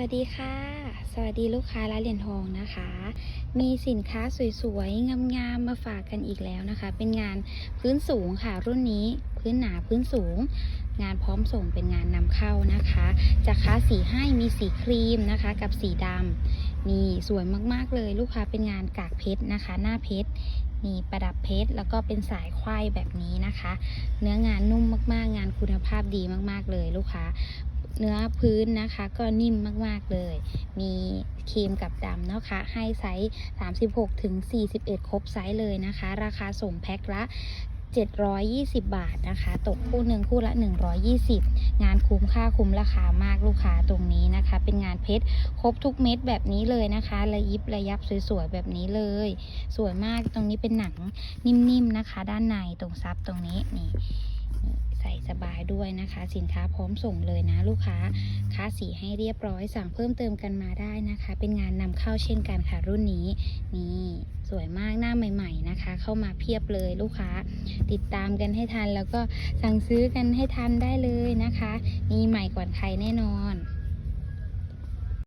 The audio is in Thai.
วัสดีค่ะ สวัสดีลูกค้าร้านเหรียญทองนะคะ มีสินค้าสวยๆ งามๆ มาฝากกันอีกแล้วนะคะ เป็นงานพื้นสูงค่ะ รุ่นนี้พื้นหนาพื้นสูง งานพร้อมส่งเป็นงานนำเข้านะคะจะค้าสีให้มีสีครีมนะคะ กับสีดำนี่สวยมากๆเลยลูกค้าเป็นงานกากเพชรนะคะ หน้าเพชรมีประดับเพชรแล้วก็เป็นสายควายแบบนี้นะคะ เนื้องานนุ่มมากๆ งานคุณภาพดีมากๆเลยลูกค้า เนื้อพื้นนะคะ ก็นิ่มมากๆเลย มีครีมกับดำเนาะคะ ให้ไซส์ 36 ถึง 41 ครบไซส์เลยนะคะ ราคาส่งแพ็คละ 720 บาทนะคะ ตกคู่หนึ่งคู่ละ 120 งานคุ้มค่าคุ้มราคามากลูกค้าตรงนี้นะคะ เป็นงานเพชรครบทุกเม็ดแบบนี้เลยนะคะ ระยิบระยับสวยๆแบบนี้เลย สวยมากตรงนี้เป็นหนังนิ่มๆนะคะ ด้านในตรงซับตรงนี้นี่ ใส่สบายด้วยนะคะ สินค้าพร้อมส่งเลยนะลูกค้าค้าสีให้เรียบร้อย สั่งเพิ่มเติมกันมาได้นะคะ เป็นงานนำเข้าเช่นกันค่ะรุ่นนี้นี่สวยมากหน้าใหม่ ๆนะคะ เข้ามาเพียบเลยลูกค้า ติดตามกันให้ทัน แล้วก็สั่งซื้อกันให้ทันได้เลยนะคะ มีใหม่กว่าใครแน่นอน